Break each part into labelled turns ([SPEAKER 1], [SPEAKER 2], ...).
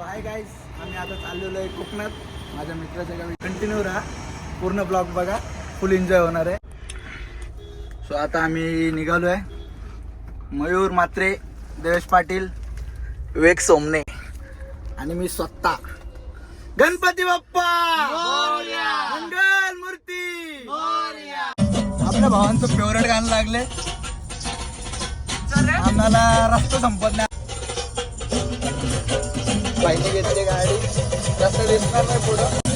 [SPEAKER 1] So hi guys आम्ही आता चाललेलो आहे कोकणात. माझ्या मित्राच्या गावी. कंटिन्यू राहा. पूर्ण ब्लॉग बघा. फुल एन्जॉय होणार आहे. सो आता आम्ही निघालो आहे. मयूर मात्रे देवेश पाटील विवेक सोमने आणि मी स्वतः. गणपती बाप्पा! मंगल मूर्ती! आपल्या भावांचं फेवरेट गाणं लागले आम्हाला रस्ता संपत नाही. पाहिजे घेतली गाडी. जास्त दिसणार नाही पुढं.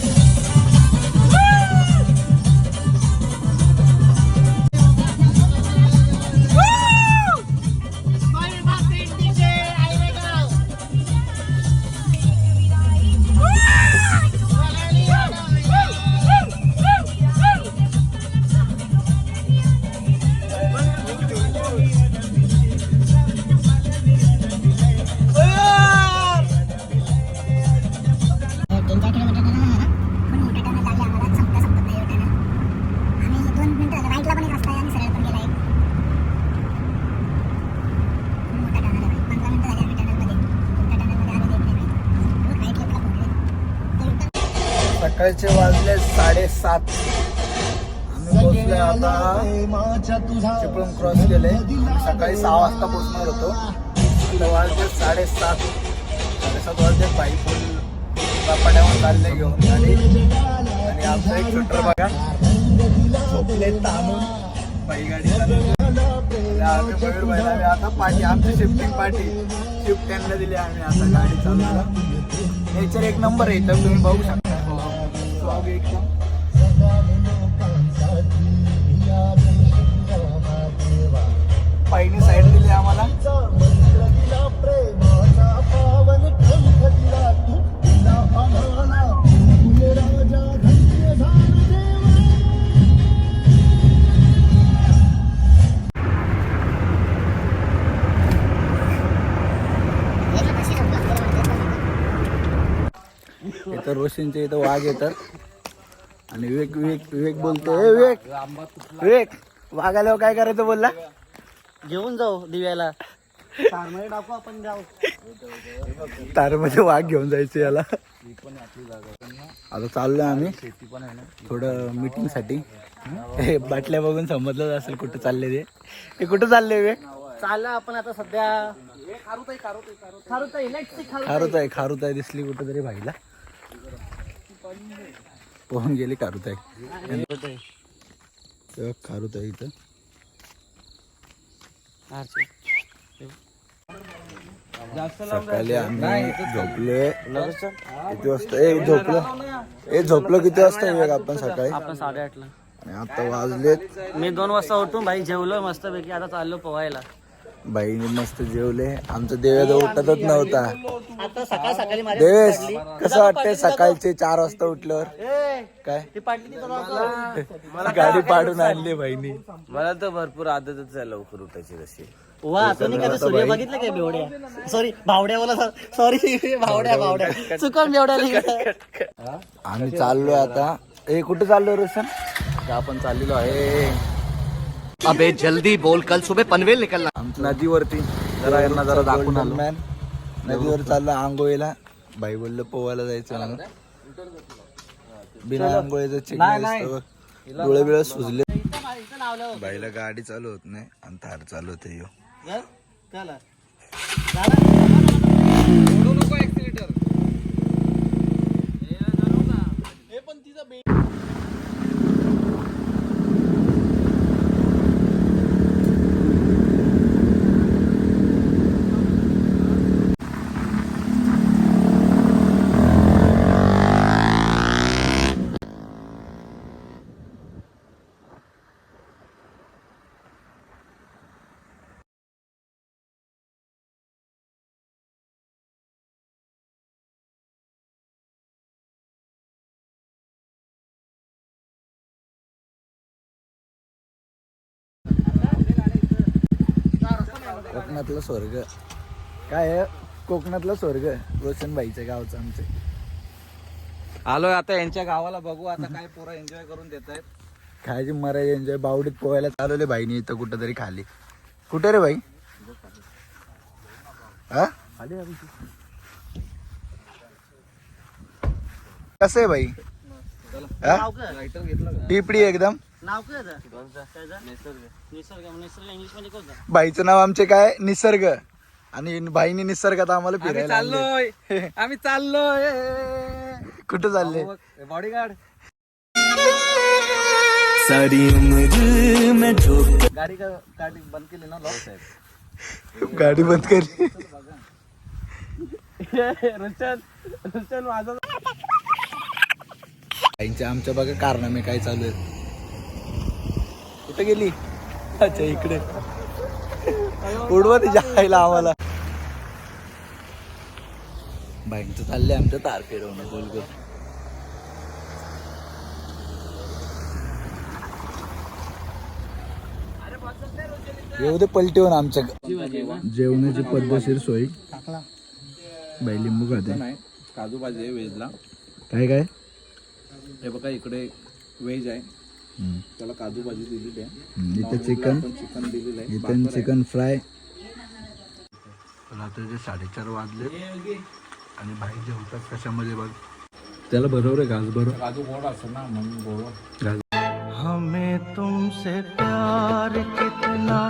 [SPEAKER 1] सकाळचे वाजले साडेसात. आम्ही पोहोचले आता चिपळूण क्रॉस केले. सकाळी सहा वाजता पोहोचणार होतो. आता वाजले साडेसात. साडेसात वाजले. बाई फुल पाण्यावर चालले घेऊन गाडी आणि आमचं एक शूटर बघा. झोपले ताणून बाई गाडी आम्ही मयूर बाईला आता पाठी आमची शिफ्टिंग पाठी शिफ्ट त्यांना दिली आम्ही आता गाडी चालवायला. नेचर एक नंबर आहे तर तुम्ही बघू शकता. Vlog एकदम पायनी साईड दिली आम्हाला. इथं रोशनच्या इथं वाघ येतात. आणि विवेक विवेक विवेक बोलतो "ए, विवेक! विवेक! वाघ आल्यावर काय करायचं बोलला?
[SPEAKER 2] घेऊन जाऊ दिव्याला. कारमध्ये टाकू आपण जाऊ.
[SPEAKER 1] तारमध्ये वाघ घेऊन जायचं याला. आता चाललोय आम्ही. थोडं मीटिंगसाठी. हे बाटल्या बघून समजलं असेल कुठं चालले ते. हे कुठं चालले विवेक?
[SPEAKER 2] चाललं आपण आता सध्या. खारुताई
[SPEAKER 1] खारुताई आहे खारुताई. दिसली कुठं तरी भाईला. पोहून गेली खारुताई तेव्हा खारुताई इथं. सकाळी आम्ही झोपले. किती वाजता? ए झोपलो. ए झोपलो किती वाजता? विवेक आपण सकाळी.
[SPEAKER 2] आपण साडेआठला.
[SPEAKER 1] आणि आता वाजलेत.
[SPEAKER 2] मी दोन वाजता उठून भाई जेवलो मस्त पैकी आता चाललो पोहायला.
[SPEAKER 1] बाईने मस्त जेवले. आमचं देवेद उठतच नव्हता.
[SPEAKER 2] आता सकाळ सकाळी माझ्या
[SPEAKER 1] देवेश कसं वाटतंय सकाळचे चार वाजता उठल्यावर? काय?
[SPEAKER 2] ती ती
[SPEAKER 1] गाडी पाडून आणली बहिणी
[SPEAKER 3] मला तर भरपूर आदतच आहे लवकर उठायची तशी.
[SPEAKER 2] वा तुम्ही कधी सूर्य बघितलं काय बेवड्या? सॉरी भावड्या बोला सॉरी भावड्या भावड्या चुकून बेवड्या
[SPEAKER 1] आम्ही चाललोय आता. ए कुठे चाललोय रोशन? आपण चाललेलो आहे.
[SPEAKER 3] अबे जल्दी बोल. कल सुबह पनवेल निकलना.
[SPEAKER 1] नदीवरती जरा यांना जरा दाखवून आलो. नदीवर चाललो आंघोळीला. बाई बोललं पोवायला जायचं म्हणून. बिना आंघोळीचं चिकन डोळे बिळे सुजले. बाईला गाडी चालू होत नाही आणि थार चालू होते यो.
[SPEAKER 2] चला.
[SPEAKER 1] कोकणातलं स्वर्ग. काय कोकणातलं स्वर्ग रोशनबाईच्या गावचं आमचे.
[SPEAKER 3] आलोय आता यांच्या गावाला बघू आता काय पोरं एन्जॉय करून देत आहेत.
[SPEAKER 1] खायची मराठी एन्जॉय बावडीत पोहायला चालवले बाईनी इथं कुठं तरी खाली. कुठे रे बाई? हा? कसं आहे बाई? टिपडी एकदम?
[SPEAKER 2] नाव काय त्याचं? त्याचं? निसर्ग. निसर्ग. इंग्लिशमध्ये कोणता?
[SPEAKER 1] बाईचं नाव आमचे काय? निसर्ग. आणि बाईनी निसर्गात आम्हाला
[SPEAKER 3] आम्ही
[SPEAKER 1] फिरायला.
[SPEAKER 3] चाललोय. आम्ही चाललोय.
[SPEAKER 1] कुठं चालले?
[SPEAKER 3] बॉडीगार्ड गाडी का गाडी बंद केली ना लॉक साहेब
[SPEAKER 1] गाडी बंद केली.
[SPEAKER 3] रुचन रुचन माझा
[SPEAKER 1] बाईंच्या आमच्या बघा कारनामे काय चालू आहेत. कुठे गेली? अच्छा इकडे. उडवा तिच्या आईला आम्हाला. बाईंचं चाललंय आमच्या तार फिरवणं गोल गोल. येऊ दे पलटीवर आमच्या जेवणाची पद्धतशीर सोय. बाई लिंबू खाते.
[SPEAKER 3] नाही काजू भाजी आहे व्हेजला.
[SPEAKER 1] काय काय?
[SPEAKER 3] हे बघा इकडे व्हेज आहे. त्याला काजू भाजी दिलेली आहे.
[SPEAKER 1] इथं चिकन.
[SPEAKER 3] चिकन दिलेलं आहे.
[SPEAKER 1] इथं चिकन फ्राय. रात्रीचे साडेचार वाजले आणि भाई जेवतात कशामध्ये बघ. त्याला बरोबर आहे घास बरोबर.
[SPEAKER 3] काजू गोड असं ना म्हणून गोड.
[SPEAKER 2] हमें तुमसे प्यार कितना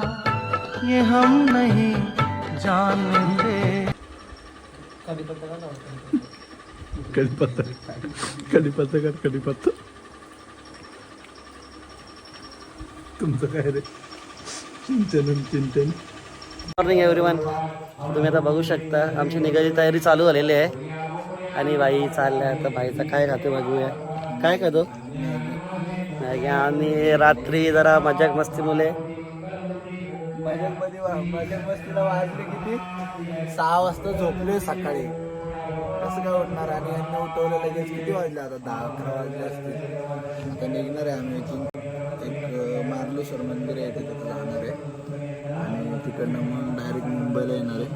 [SPEAKER 2] ये हम नहीं जानते
[SPEAKER 1] कढीपत्ता. कढीपत्ता कर कढीपत्ता. तुमचं काय रे चिंतन चिंतन
[SPEAKER 2] मॉर्निंग एव्हरीवन तुम्ही आता बघू शकता आमची निघायची तयारी चालू झालेली आहे. आणि बाई चालल्या आता बाईचा काय खाते बघूया. काय खातो? आणि रात्री जरा मजाक मस्ती मुले.
[SPEAKER 1] मजाकमध्ये मजाक मस्तीला वाजले किती? सहा वाजता झोपले सकाळी. कसं काय उठणार? आणि यांना उठवलं लगेच किती वाजले? आता दहा अकरा वाजले असते आता निघणार आहे आम्ही इथून. एक अं, मंदिर आहे तिथे जाणार आहे आणि तिकडनं मग डायरेक्ट मुंबईला येणार आहे.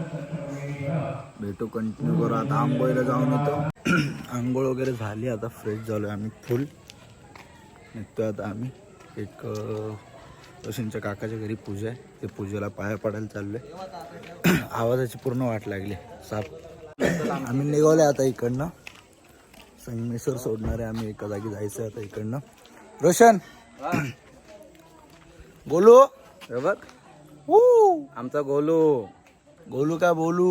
[SPEAKER 1] भेटू कंटिन्यू करू. आता आंबोईला जाऊन येतो. आंघोळ वगैरे झाली आता फ्रेश झालो आम्ही फुल निघतो आता आम्ही. एक अं, रोशनच्या काकाच्या घरी पूजा आहे. ते पूजेला पाया पडायला चाललोय. आवाजाची पूर्ण वाट लागली. साप. आम्ही निघालोय आता इकडनं. संगमेश्वर सोडणार आहे आम्ही एका जागी जायचं आहे आता इकडनं. रोशन! बोलू?
[SPEAKER 3] हे बघ.
[SPEAKER 1] ऊ.
[SPEAKER 3] आमचा गोलू.
[SPEAKER 1] बोलू का बोलू?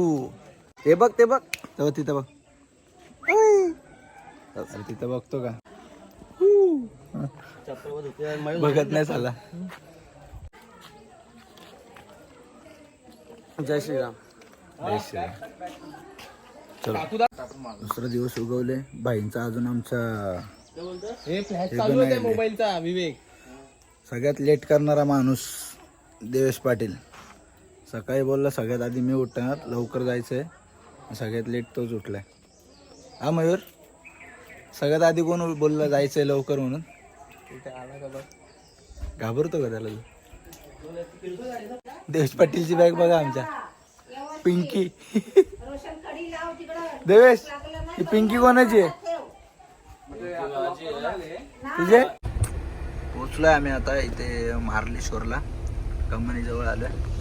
[SPEAKER 3] ते बघ. ते बघ
[SPEAKER 1] तेव्हा तिथं बघ. तिथं बघतो का? बघत नाही झाला.
[SPEAKER 2] जय श्रीराम.
[SPEAKER 1] चलो. दुसरा दिवस उगवले. भाईंचा अजून आमचा
[SPEAKER 3] हे
[SPEAKER 1] हे.
[SPEAKER 3] मोबाईलचा विवेक.
[SPEAKER 1] सगळ्यात लेट करणारा माणूस देवेश पाटील. सकाळी बोलला सगळ्यात आधी मी उठणार लवकर जायचं आहे सगळ्यात लेट तोच उठला आहे हा मयूर? सगळ्यात आधी कोण बोलला आहे लवकर म्हणून? घाबरतो का त्याला? देवेश पाटीलची बॅग बघा आमच्या. पिंकी. देवेश ही पिंकी कोणाची आहे? तुझे पोचलोय आम्ही आता इथे मार्लेश्वरला कंपनी जवळ आलोय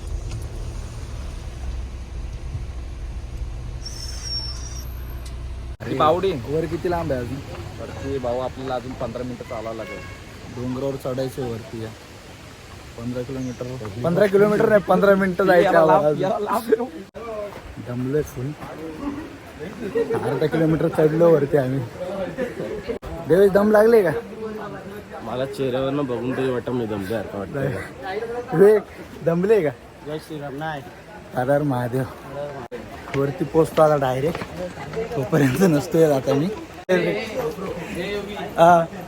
[SPEAKER 3] बावडी.
[SPEAKER 1] वर किती लांब आहे अजून?
[SPEAKER 3] वरती भाऊ आपल्याला अजून पंधरा मिनिटं चालावं लागेल.
[SPEAKER 1] डोंगरावर चढायचं वरती. या पंधरा किलोमीटर. पंधरा किलोमीटर नाही पंधरा मिनिटं जायचं. दमलोय फुल अर्धा किलोमीटर चढलो वरती आम्ही. देवेश दम लागले का?
[SPEAKER 2] मला चेहऱ्यावरनं बघून तरी वाटत मी दमदार वाटतं
[SPEAKER 1] विवेक दमले का?
[SPEAKER 2] जय श्रीराम नाही.
[SPEAKER 1] हर महादेव. वरती पोचतो आता डायरेक्ट तोपर्यंत नसतोय आता मी.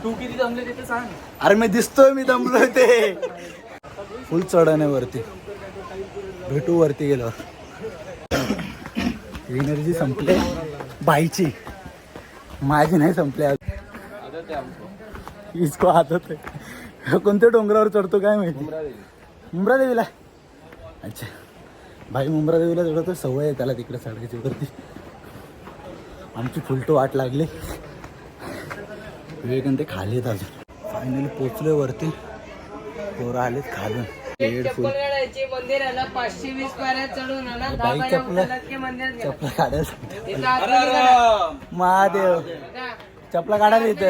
[SPEAKER 3] तू किती जमले तिथे सांग.
[SPEAKER 1] अरे मी दिसतोय मी दमलोय ते. फुल चढण आहे वरती. भेटू वरती गेल्यावर. एनर्जी संपले. बाईची. माझी नाही संपली इसको आदत आहे कोणत्या डोंगरावर चढतो काय माहिती? मुंब्रा देवीला अच्छा. भाई मुंब्रा देवीला चढतो सवय आहे त्याला तिकडे चढायची वरती. आमची फुलटो वाट लागली. विवेकानंद ते खाली आहेत अजून. फायनली पोचलोय वरती. पोरं आलेत खालून.
[SPEAKER 4] मंदिर पाचशे वीस चढून
[SPEAKER 1] चपला काढायला. महादेव. चपला काढायला इथे.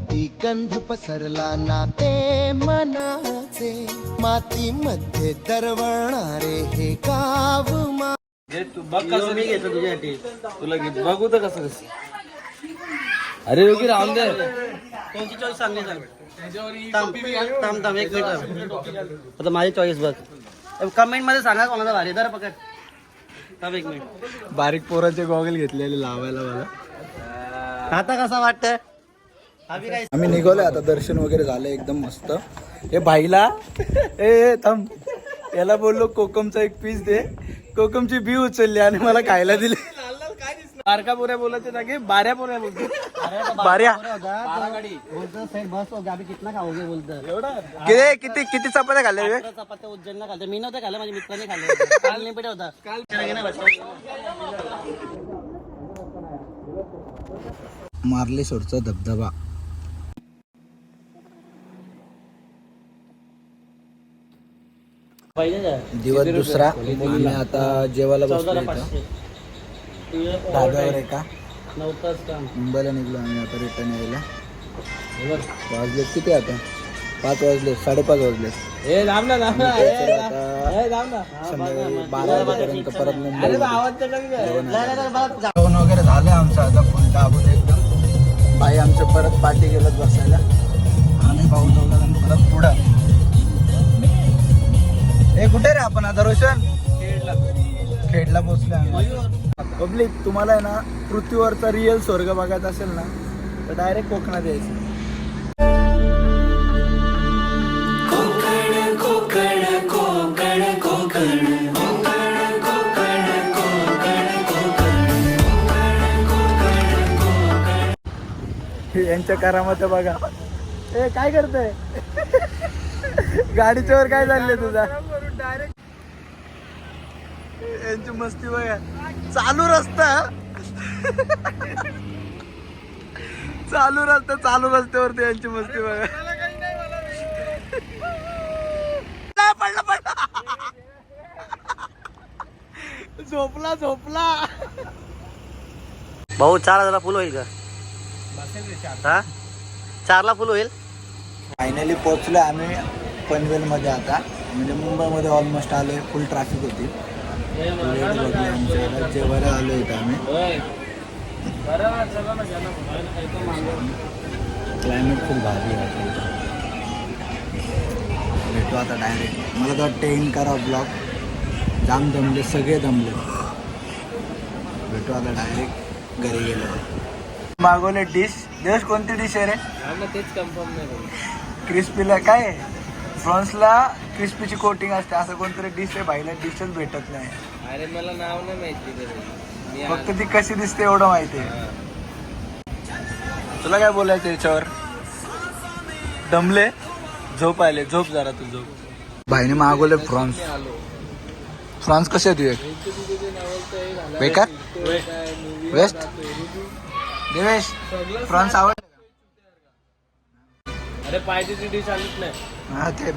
[SPEAKER 5] वाऱ्यावरती गंध पसरला ना ते मनाचे. मातीमध्ये दरवळणारे हे गाव मा
[SPEAKER 2] बघ कसं मी तुझ्यासाठी.
[SPEAKER 3] तुला बघू तर कसं कसं अरे योगी राहून दे.
[SPEAKER 2] कोणती चॉईस चांगली सांग थांब थांब थांब एक मिनिट आता माझी चॉईस बघ. कमेंटमध्ये सांगा कोणाला भारी. दर पकड. थांब एक मिनिट.
[SPEAKER 1] बारीक पोराचे गॉगल घेतलेले लावायला मला.
[SPEAKER 2] आता कसा वाटतं
[SPEAKER 1] आम्ही निघालोय आता दर्शन वगैरे झालं एकदम मस्त. हे भाईला ए थांब. याला बोललो कोकमचा एक पीस दे. कोकमची बी उचलली आणि मला खायला दिली. बारका पोऱ्या बोलायचे जागे बाऱ्या पोऱ्या बोलतो. बाऱ्या.
[SPEAKER 2] बोलतो सेट बस हो कितना खाओगे
[SPEAKER 1] किती किती किती चपात्या खाल्ल्या रे?
[SPEAKER 2] चपात्या उज्जैनला खाल्ल्या मी नव्हते खाल्ल्या माझ्या मित्राने खाल्ले काल नाही पेटे होता
[SPEAKER 1] मारले सोडचा धबधबा
[SPEAKER 2] पाहिजे का?
[SPEAKER 1] दिवस दुसरा आम्ही आता जेवायला बसलो
[SPEAKER 2] तुझं
[SPEAKER 1] धाब्यावर आहे का? मुंबईला निघलो आम्ही आता रिटर्न यायला. वाजले किती आता? पाच वाजले साडेपाच वाजले बारा वाजेपर्यंत परत मुंबई. जेवण वगैरे झालं आमचं आता फुल दाबून एकदम बाई आमचं परत पाठी गेलं बसायला. आम्ही भाऊ दोघं परत पुढं. हे कुठे रे आपण? आता रोशन? खेडला पोहोचल्या पब्लिक तुम्हाला आहे ना पृथ्वीवरचा रिअल स्वर्ग बघायचा असेल ना तर डायरेक्ट कोकणात यायचं. यांच्या करामध्ये बघा. ए काय करतय? गाडीच्या वर काय चाललंय तुझा? यांची मस्ती बघा. चालू रस्ता. चालू रस्ता चालू रस्त्यावरती यांची मस्ती बघा. पडला पडला. झोपला झोपला.
[SPEAKER 2] भाऊ चार हजारला फुल होईल का? हा? चारला फुल होईल?
[SPEAKER 1] फायनली पोहोचलो आम्ही पनवेलमध्ये आता. म्हणजे मुंबईमध्ये ऑलमोस्ट आलोय फुल ट्रॅफिक होती. जेवायला आलो इथं आम्ही क्लायमेट खूप भारी आहे. भेटू आता डायरेक्ट मला तर वाटतं एंड करा ब्लॉग जाम दमले सगळे दमले. भेटू आता डायरेक्ट घरी गेलो. मागवले डिश देश कोणती डिश आहे रे?
[SPEAKER 3] तेच कन्फर्म नाही करू.
[SPEAKER 1] क्रिस्पीला काय आहे? फ्रॉन्सला क्रिस्पीची कोटिंग असते असं कोणतरी डिश आहे भाईला डिशच भेटत नाही.
[SPEAKER 3] अरे मला नाव नाही माहिती मी
[SPEAKER 1] फक्त ती कशी दिसते एवढं माहिती आहे. तुला काय बोलायचं याच्यावर? दमले? झोप आले झोप जरा तू झोप. भाईने मागवले फ्रॉन्स. फ्रॉन्स कसे तुझे बेकार? वेस्ट? देवेश फ्रॉन्स आवडले
[SPEAKER 3] अरे पाहिजे ती डिश आलीच नाही.
[SPEAKER 1] हा ते